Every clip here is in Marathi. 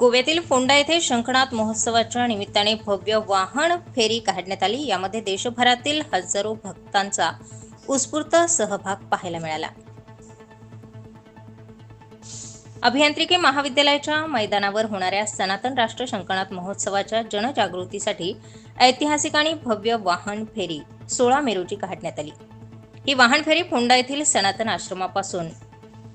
गोव्यातील फोंडा येथे शंखनाथ महोत्सवाच्या निमित्ताने भव्य वाहन फेरी काढण्यात आली. यामध्ये देशभरातील हजारो भक्तांचा उत्स्फूर्त सहभाग पाहायला मिळाला. अभियांत्रिकी महाविद्यालयाच्या मैदानावर होणाऱ्या सनातन राष्ट्र शंखनाथ महोत्सवाच्या जनजागृतीसाठी ऐतिहासिक आणि भव्य वाहन फेरी सोळा मे रोजी काढण्यात आली. ही वाहन फेरी फोंडा येथील सनातन आश्रमापासून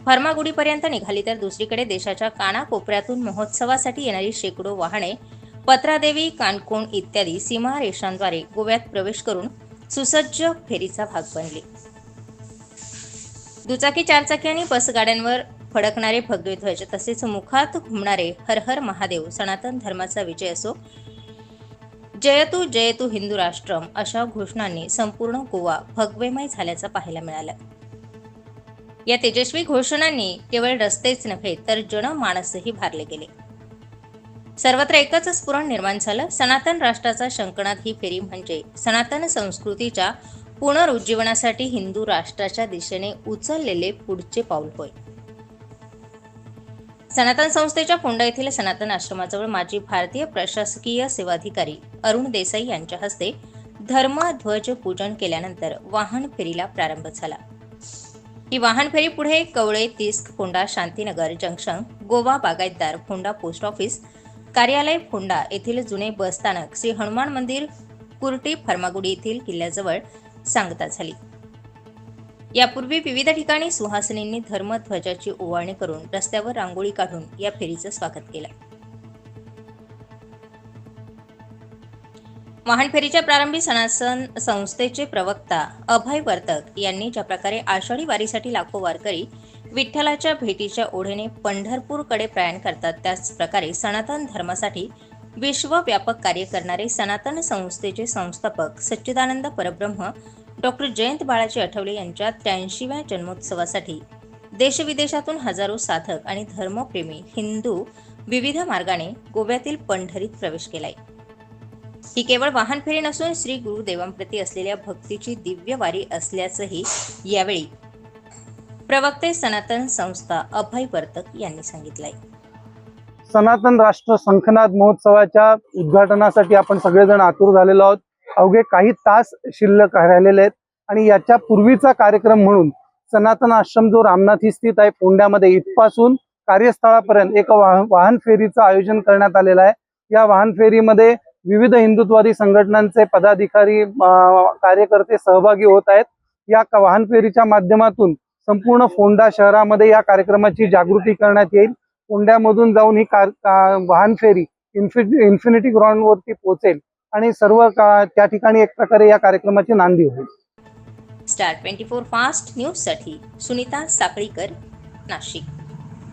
फर्मागुडीपर्यंत निघाली तर दुसरीकडे देशाच्या कानाकोपऱ्यातून महोत्सवासाठी येणारी शेकडो वाहने पत्रादेवी कानकोण इत्यादी सीमारेषांद्वारे गोव्यात प्रवेश करून सुसज्ज फेरीचा भाग बनली. दुचाकी चारचाकी आणि बसगाड्यांवर फडकणारे भगवे ध्वज तसेच मुखात घुमणारे हर हर महादेव सनातन धर्माचा विजय असो जयतू जयतू हिंदू राष्ट्रम अशा घोषणांनी संपूर्ण गोवा भगवेमय झाल्याचं पाहायला मिळालं. या तेजस्वी घोषणांनी केवळ रस्तेच नव्हे तर जनमानसही भारले गेले. सर्वत्र एकच स्फुरण निर्माण झालं. सनातन राष्ट्राचा शंकणात ही फेरी म्हणजे सनातन संस्कृतीच्या पुनरुज्जीवनासाठी हिंदू राष्ट्राच्या दिशेने उचललेले पुढचे पाऊल होय. सनातन संस्थेच्या फोंडा येथील सनातन आश्रमाजवळ माजी भारतीय प्रशासकीय सेवाधिकारी अरुण देसाई यांच्या हस्ते धर्मध्वज पूजन केल्यानंतर वाहन फेरीला प्रारंभ झाला. ही वाहन फेरी पुढे कवळे तिस्क फोंडा शांतीनगर जंक्शन गोवा बागायतदार फोंडा पोस्ट ऑफिस कार्यालय फोंडा येथील जुने बसस्थानक श्री हनुमान मंदिर कुर्टी फर्मागुडी येथील किल्ल्याजवळ सांगता झाली. यापूर्वी विविध ठिकाणी सुहासिनींनी धर्मध्वजाची ओवाळणी करून रस्त्यावर रांगोळी काढून या फेरीचं स्वागत केलं. वाहन फेरीच्या प्रारंभी सनातन संस्थेचे प्रवक्ता अभय वर्तक यांनी ज्या प्रकारे आषाढी वारीसाठी लाखो वारकरी विठ्ठलाच्या भेटीच्या ओढेने पंढरपूरकडे प्रयाण करतात त्याच प्रकारे सनातन धर्मासाठी विश्वव्यापक कार्य करणारे सनातन संस्थेचे संस्थापक सच्चिदानंद परब्रह्म डॉक्टर जयंत बाळाजी आठवले यांच्या त्र्याऐंशीव्या जन्मोत्सवासाठी देशविदेशातून हजारो साधक आणि धर्मप्रेमी हिंदू विविध मार्गाने गोव्यातील पंढरीत प्रवेश केलाय. ही केवळ वाहन फेरी नसून श्री गुरुदेवांप्रती असलेल्या भक्तीची दिव्य वारी असल्याचंही यावेळी प्रवक्ते सनातन संस्था अभय वर्तक यांनी सांगितलंय. सनातन राष्ट्र संखनाद महोत्सवाच्या उद्घाटनासाठी आपण सगळेजण आतुर झालेलो आहोत. अवघे काही तास शिल्लक राहिलेले आहेत आणि याच्या पूर्वीचा कार्यक्रम म्हणून सनातन आश्रम जो रामनाथी स्थित आहे पोंड्यामध्ये इथपासून कार्यस्थळापर्यंत एका वाहन वाहन फेरीचं आयोजन करण्यात आलेलं आहे. या वाहन फेरीमध्ये विविध हिंदुत्वादी संघटनांचे पदाधिकारी कार्यकर्ते सहभागी होत आहेत. या वाहन फेरीच्या माध्यमातून संपूर्ण फोंडा शहरामध्ये या कार्यक्रमाची जागृती करण्यात येईल. फोंड्यामधून जाऊन ही कार वाहन फेरी इन्फि इन्फिनिटी ग्राउंड वरती पोहोचेल आणि सर्व त्या ठिकाणी एक प्रकारे या कार्यक्रमाची नांदी होईल. स्टार ट्वेंटी फोर फास्ट न्यूजसाठी सुनीता साखळीकर नाशिक.